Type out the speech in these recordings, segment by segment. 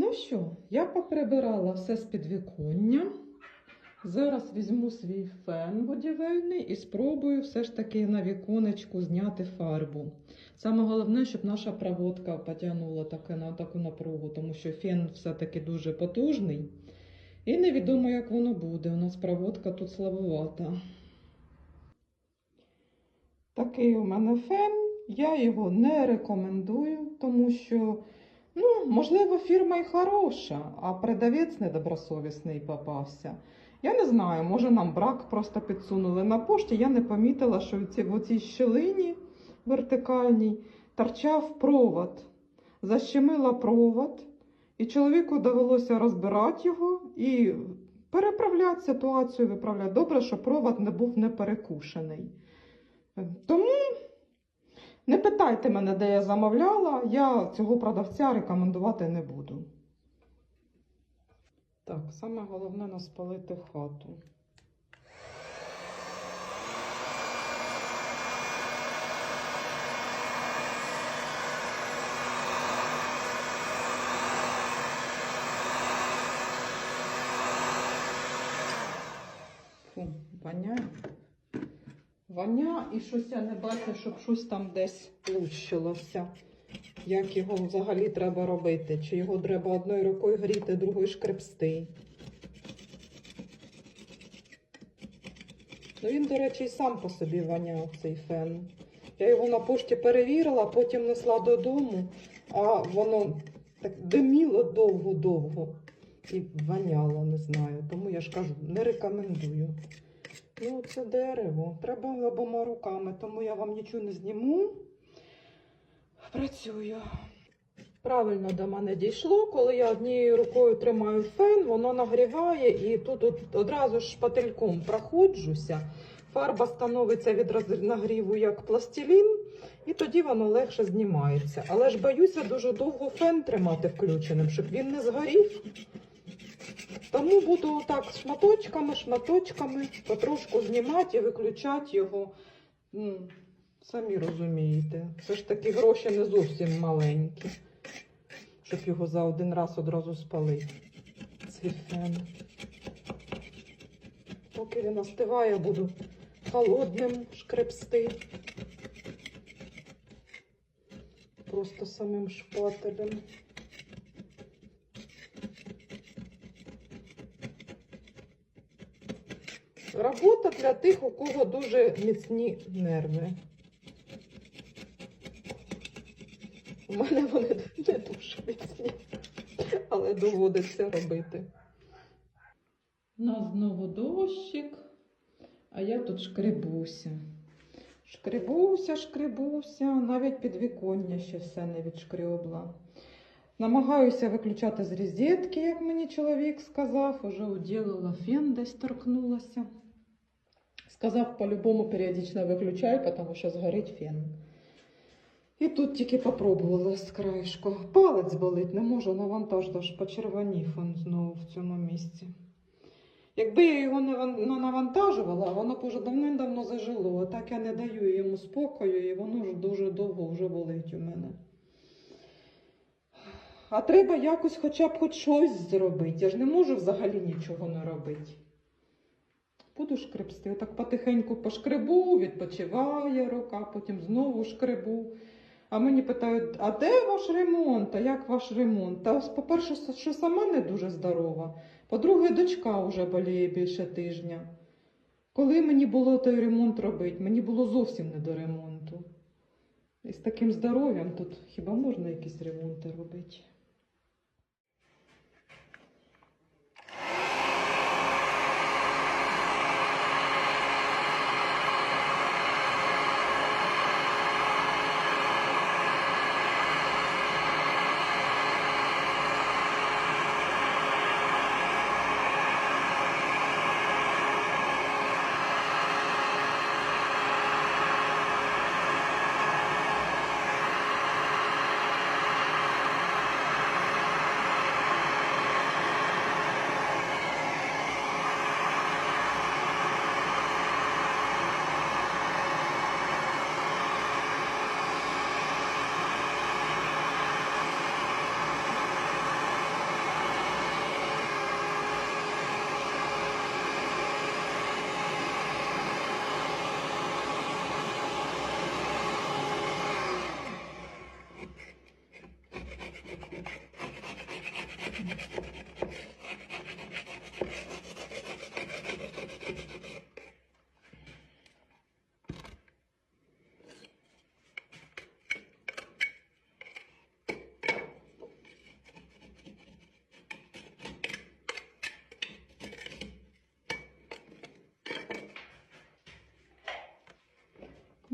Ну що, я поприбирала все з підвіконня. Зараз візьму свій фен будівельний і спробую все ж таки на віконечку зняти фарбу. Саме головне, щоб наша проводка потягнула таке на таку напругу, тому що фен все-таки дуже потужний. І невідомо, як воно буде. У нас проводка тут слабовата. Такий у мене фен. Я його не рекомендую, тому що, ну, можливо, фірма й хороша, а продавець недобросовісний попався. Я не знаю, може нам брак просто підсунули на пошті. Я не помітила, що в цій щелині вертикальній торчав провод. Защемила провод, і чоловіку довелося розбирати його і переправляти ситуацію, виправляти. Добре, що провод не був не перекушений. Тому не питайте мене, де я замовляла, я цього продавця рекомендувати не буду. Так, саме головне не спалити хату. Фу, воняє. Воня і щось я не бачу, щоб щось там десь лущилося. Як його взагалі треба робити? Чи його треба одною рукою гріти, другою шкребсти? Ну він, до речі, і сам по собі воняв цей фен. Я його на пошті перевірила, потім несла додому, а воно так диміло довго-довго і воняло, не знаю. Тому я ж кажу, не рекомендую. Ну, це дерево. Треба обома руками, тому я вам нічого не зніму. Працюю. Правильно до мене дійшло, коли я однією рукою тримаю фен, воно нагріває і тут от одразу ж шпательком проходжуся. Фарба становиться від нагріву як пластилін, і тоді воно легше знімається. Але ж боюся дуже довго фен тримати включеним, щоб він не згорів. Тому буду так шматочками, шматочками потрошку знімати і виключати його. Самі розумієте, все ж таки гроші не зовсім маленькі, щоб його за один раз одразу спалити. Цей фен. Поки він остиває, буду холодним шкребсти. Просто самим шпателем. Робота для тих, у кого дуже міцні нерви. У мене вони не дуже міцні, але доводиться робити. У нас знову дощик, а я тут шкребуся. Шкребуся, шкребуся, навіть підвіконня ще все не відшкребла. Намагаюся виключати з розетки, як мені чоловік сказав. Уже уділила фен, десь торкнулася. Сказав, по-любому періодично виключай, тому що згорить фен. І тут тільки попробувала з краєшку. Палець болить, не можу навантажити, аж почервонів він знову в цьому місці. Якби я його не не навантажувала, воно б уже давним-давно зажило. А так я не даю йому спокою, і воно ж дуже довго вже болить у мене. А треба якось хоча б хоч щось зробити. Я ж не можу взагалі нічого не робити. Буду шкребсти. Отак потихеньку пошкребу, відпочиває рука, потім знову шкребу. А мені питають, а де ваш ремонт? А як ваш ремонт? Та по-перше, що сама не дуже здорова. По-друге, дочка вже боліє більше тижня. Коли мені було той ремонт робити, мені було зовсім не до ремонту. І з таким здоров'ям тут хіба можна якісь ремонти робити?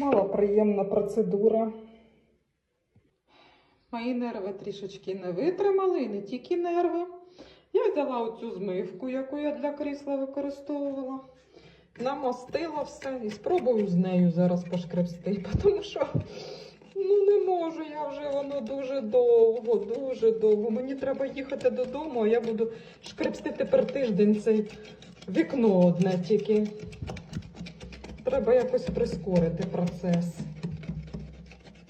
Малоприємна процедура. Мої нерви трішечки не витримали, і не тільки нерви. Я взяла оцю змивку, яку я для крісла використовувала. Намастила все і спробую з нею зараз пошкребсти, тому що ну не можу я вже воно дуже довго, дуже довго. Мені треба їхати додому, а я буду шкребсти тепер тиждень цей вікно одне тільки. Треба якось прискорити процес.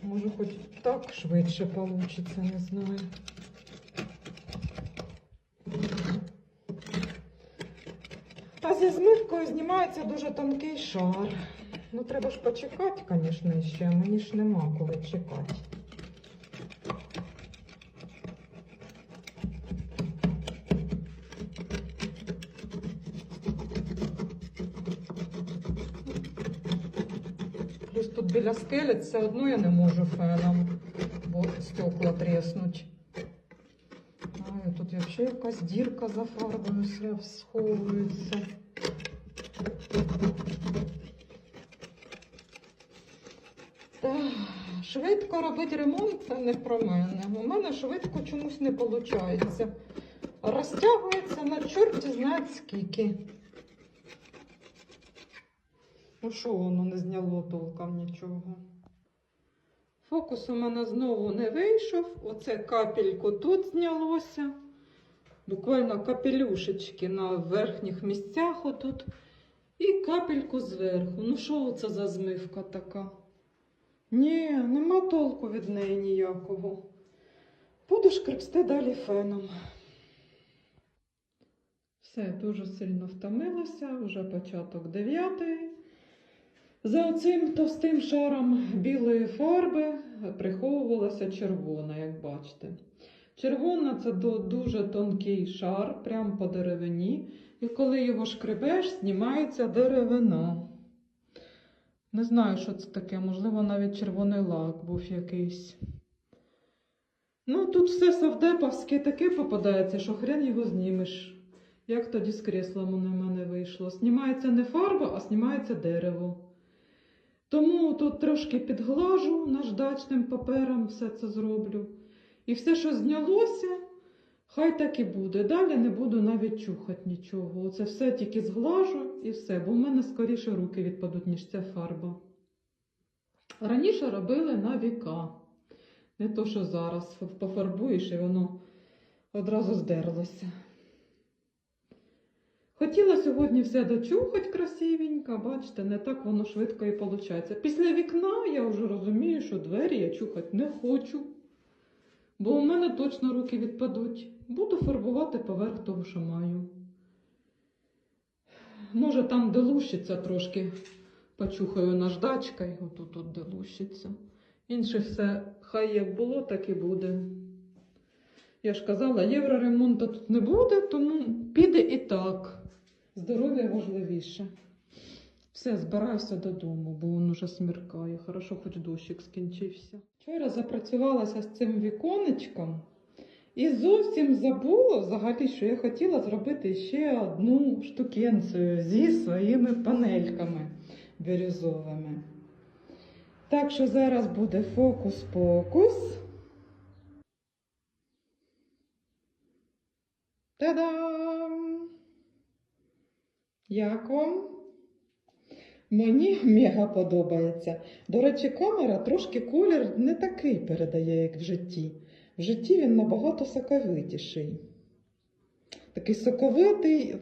Може, хоч так швидше вийде, не знаю. А зі змивкою знімається дуже тонкий шар. Ну, треба ж почекати, звісно, ще. Мені ж нема коли чекати. Плюс тут біля скелі все одно я не можу феном, бо стекла тріснуть. А, тут взагалі якась дірка за фарбою сховується. Швидко робити ремонт це не про мене. У мене швидко чомусь не виходить. Розтягується на чорті знає скільки. Ну що воно не зняло толком нічого. Фокус у мене знову не вийшов. Оце капельку тут знялося. Буквально капелюшечки на верхніх місцях отут. І капельку зверху. Ну що це за змивка така? Ні, нема толку від неї ніякого. Буду шкребсти далі феном. Все, дуже сильно втомилася, вже початок дев'ятий. За оцим товстим шаром білої фарби приховувалася червона, як бачите. Червона це дуже тонкий шар, прямо по деревині. І коли його шкребеш, знімається деревина. Не знаю, що це таке, можливо, навіть червоний лак був якийсь. Ну, тут все совдеповське таке попадається, що хрен його знімеш. Як тоді з креслом у мене вийшло? Знімається не фарба, а знімається дерево. Тому тут трошки підглажу наждачним папером все це зроблю. І все, що знялося, хай так і буде. Далі не буду навіть чухати нічого. Оце все тільки зглажу і все, бо в мене скоріше руки відпадуть, ніж ця фарба. Раніше робили на віка. Не то, що зараз пофарбуєш і воно одразу здерлося. Хотіла сьогодні все дочухати красивенько, бачите, не так воно швидко і виходить. Після вікна я вже розумію, що двері я чухати не хочу, бо у мене точно руки відпадуть. Буду фарбувати поверх того, що маю. Може, там, де лущиться, трошки почухаю наждачкою, отут тут, де лущиться. Інше все, хай як було, так і буде. Я ж казала, євроремонту тут не буде, тому піде і так. Здоров'я важливіше. Все, збираюся додому, бо він уже смеркає. Хорошо, хоч дощик скінчився. Вчора запрацювалася з цим віконечком і зовсім забула взагалі, що я хотіла зробити ще одну штукенцію зі своїми панельками бірюзовими. Так що зараз буде фокус-покус. Та-дам! Як вам? Мені мега подобається. До речі, камера трошки колір не такий передає, як в житті. В житті він набагато соковитіший. Такий соковитий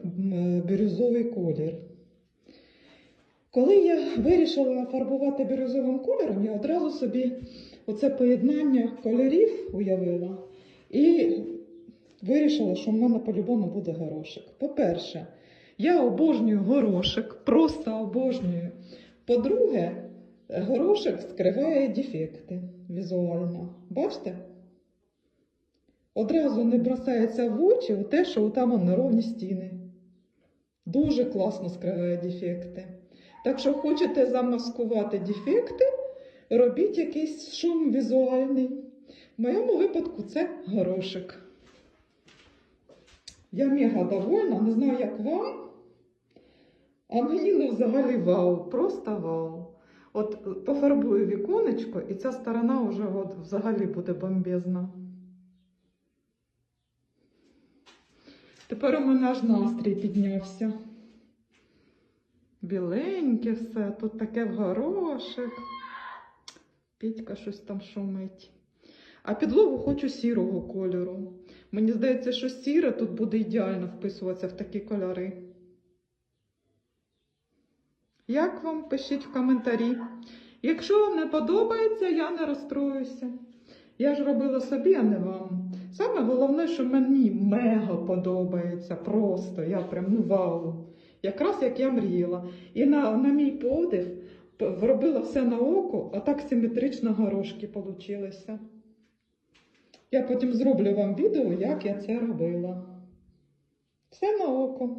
бірюзовий колір. Коли я вирішила фарбувати бірюзовим кольором, я одразу собі оце поєднання кольорів уявила і вирішила, що в мене по-любому буде горошик. По-перше, я обожнюю горошик, просто обожнюю. По-друге, горошик скриває дефекти візуально. Бачите? одразу не бросається в очі те, що там неровні стіни. Дуже класно скриває дефекти. Так що хочете замаскувати дефекти, робіть якийсь шум візуальний. В моєму випадку це горошик. Я мега довольна, не знаю, як вам. А мені ну, взагалі вау, просто вау. От пофарбую віконечко, і ця сторона вже от, взагалі буде бомбезна. Тепер у мене аж настрій піднявся. Біленьке все, тут таке в горошик. Пітька щось там шумить. А підлогу хочу сірого кольору. Мені здається, що сіре тут буде ідеально вписуватися в такі кольори. Як вам? Пишіть в коментарі. Якщо вам не подобається, я не розстроюся. Я ж робила собі, а не вам. Саме головне, що мені мега подобається. Просто я прям ну вау. Якраз як я мріяла. І на, на мій подив робила все на око, а так симетрично горошки получилися. Я потім зроблю вам відео, як я це робила. Все на око.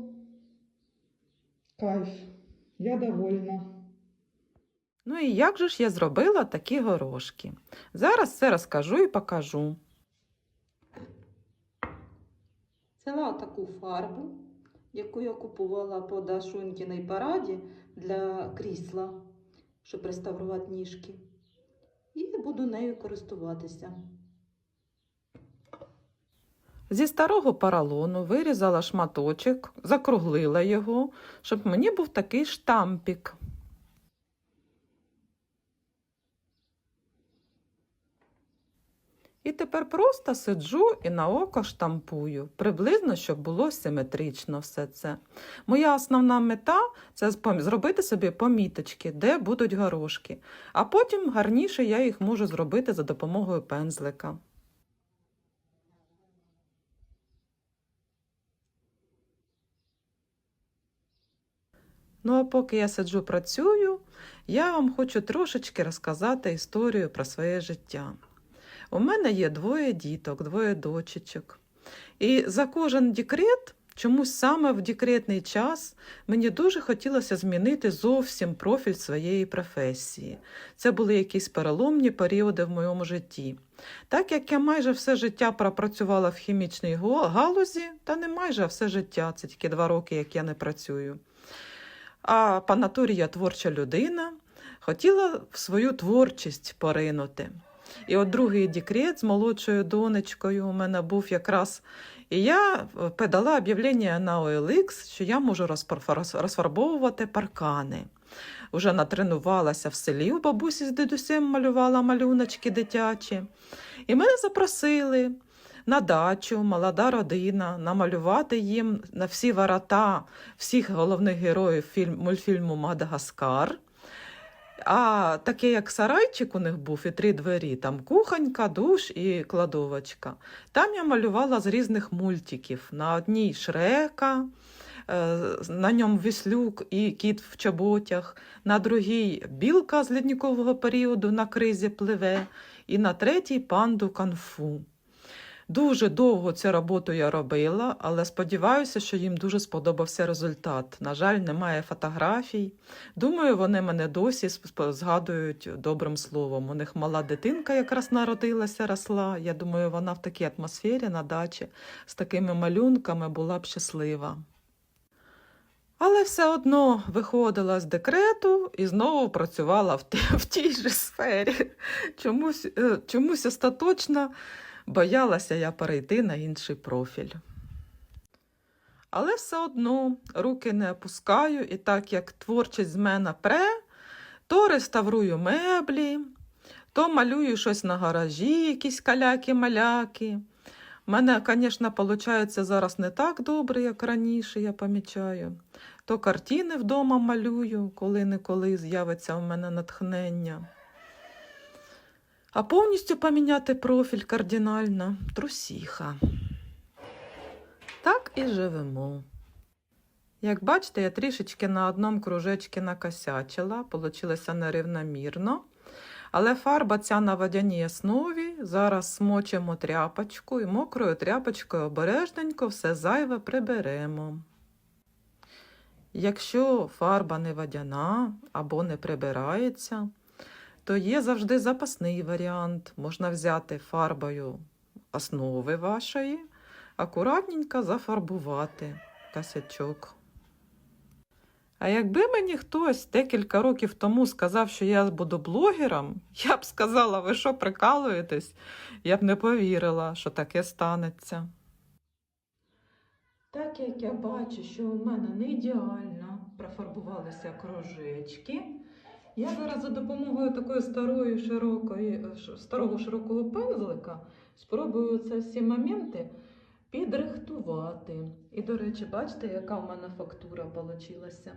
Кайф. Я довольна. Ну і як же ж я зробила такі горошки? Зараз все розкажу і покажу. Взяла таку фарбу, яку я купувала по Дашунькіній параді для крісла, щоб реставрувати ніжки. І буду нею користуватися. Зі старого поролону вирізала шматочок, закруглила його, щоб мені був такий штампік. І тепер просто сиджу і на око штампую, приблизно, щоб було симетрично все це. Моя основна мета це зробити собі поміточки, де будуть горошки, а потім гарніше я їх можу зробити за допомогою пензлика. Ну а поки я сиджу працюю, я вам хочу трошечки розказати історію про своє життя. У мене є двоє діток, двоє дочечок. І за кожен декрет, чомусь саме в декретний час, мені дуже хотілося змінити зовсім профіль своєї професії. Це були якісь переломні періоди в моєму житті. Так як я майже все життя пропрацювала в хімічній галузі, та не майже все життя, це тільки два роки, як я не працюю. А по натурі я творча людина, хотіла в свою творчість поринути. І от другий декрет з молодшою донечкою у мене був якраз. І я е, подала об'явлення на OLX, що я можу розфарбовувати паркани. Уже натренувалася в селі у бабусі з дідусем малювала малюночки дитячі. І мене запросили на дачу, молода родина, намалювати їм на всі ворота всіх головних героїв фільм, мультфільму Мадагаскар. А таке, як сарайчик у них був, і три двері, там кухонька, душ і кладовочка. Там я малювала з різних мультиків. На одній Шрека, е, на ньому Віслюк і кіт в чоботях, на другій білка з ліднікового періоду на кризі пливе, і на третій панду канфу. Дуже довго цю роботу я робила, але сподіваюся, що їм дуже сподобався результат. На жаль, немає фотографій. Думаю, вони мене досі згадують добрим словом. У них мала дитинка якраз народилася, росла. Я думаю, вона в такій атмосфері на дачі з такими малюнками була б щаслива. Але все одно виходила з декрету і знову працювала в, в тій же сфері. Чомусь, е, чомусь остаточно боялася я перейти на інший профіль. Але все одно руки не опускаю, і так як творчість з мене пре, то реставрую меблі, то малюю щось на гаражі, якісь каляки-маляки. У мене, звісно, виходить зараз не так добре, як раніше, я помічаю. То картини вдома малюю, коли-неколи з'явиться в мене натхнення. А повністю поміняти профіль кардинально трусіха. Так і живемо. Як бачите, я трішечки на одному кружечки накосячила, получилося нерівномірно. Але фарба ця на водяній основі. Зараз смочимо тряпочку і мокрою тряпочкою обережненько все зайве приберемо. Якщо фарба не водяна або не прибирається, то є завжди запасний варіант. Можна взяти фарбою основи вашої, акуратненько зафарбувати косячок. А якби мені хтось декілька років тому сказав, що я буду блогером, я б сказала, ви що прикалуєтесь? Я б не повірила, що таке станеться. Так як я бачу, що у мене не ідеально профарбувалися кружечки, я зараз за допомогою такої старої широкої, старого широкого пензлика спробую це всі моменти підрихтувати. І, до речі, бачите, яка в мене фактура вийшла.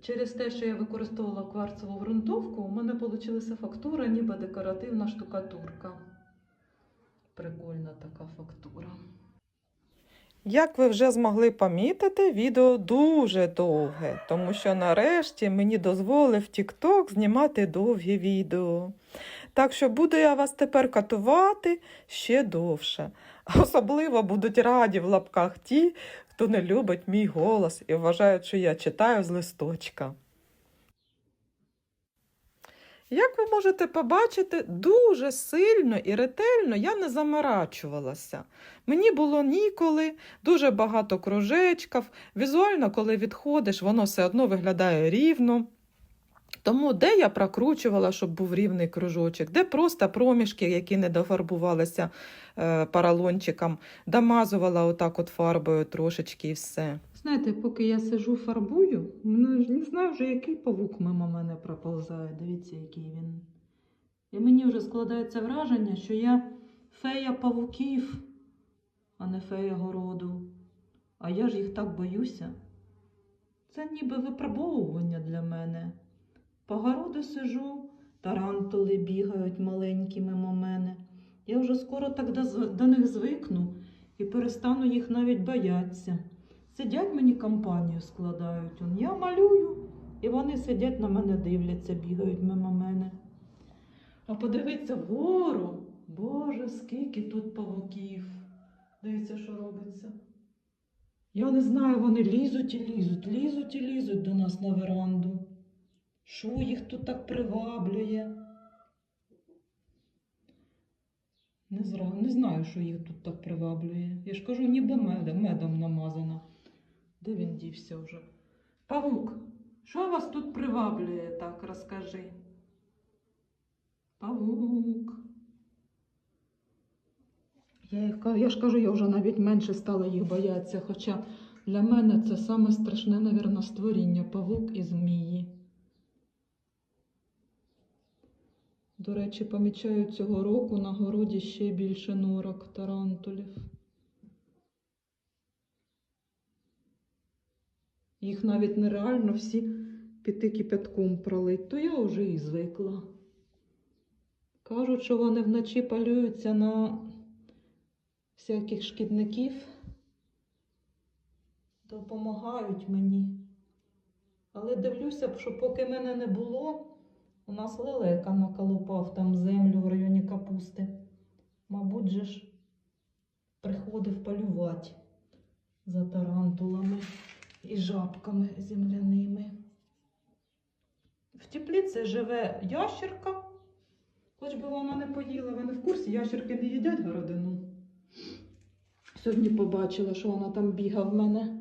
Через те, що я використовувала кварцеву ґрунтовку, у мене вийшла фактура, ніби декоративна штукатурка. Прикольна така фактура. Як ви вже змогли помітити, відео дуже довге, тому що нарешті мені дозволив TikTok знімати довгі відео. Так що буду я вас тепер катувати ще довше. Особливо будуть раді в лапках ті, хто не любить мій голос і вважають, що я читаю з листочка. Як ви можете побачити, дуже сильно і ретельно я не заморачувалася. Мені було ніколи, дуже багато кружечків. Візуально, коли відходиш, воно все одно виглядає рівно. Тому де я прокручувала, щоб був рівний кружочок, де просто проміжки, які не дофарбувалися е, паралончиком, домазувала отак от фарбою трошечки і все. Знаєте, поки я сижу фарбую, не знаю вже, який павук мимо мене проползає. Дивіться, який він. І мені вже складається враження, що я фея павуків, а не фея городу. А я ж їх так боюся. Це ніби випробовування для мене. По городу сижу, тарантули бігають маленькі мимо мене. Я вже скоро так до них звикну і перестану їх навіть боятися. Сидять мені компанію складають. Он, я малюю, і вони сидять на мене, дивляться, бігають мимо мене. А подивіться вгору. Боже, скільки тут павуків. Дивіться, що робиться. Я не знаю, вони лізуть і лізуть, лізуть і лізуть до нас на веранду. Що їх тут так приваблює? Не знаю, що їх тут так приваблює. Я ж кажу, ніби медом, медом намазана. Де він дівся вже? Павук, що вас тут приваблює так, розкажи? Павук. Я, я ж кажу, я вже навіть менше стала їх боятися, хоча для мене це саме страшне, навірно, створіння павук і змії. До речі, помічаю цього року на городі ще більше норок тарантулів. Їх навіть нереально всі піти кипятком пролить, то я вже і звикла. Кажуть, що вони вночі палюються на всяких шкідників, допомагають мені. Але дивлюся, що поки мене не було, у нас лелека наколупав там землю в районі капусти. Мабуть, же ж приходив полювати за тарантулами і жабками земляними. В тепліці живе ящерка, хоч би вона не поїла, ви не в курсі, ящерки не їдять городину. Сьогодні побачила, що вона там бігав в мене.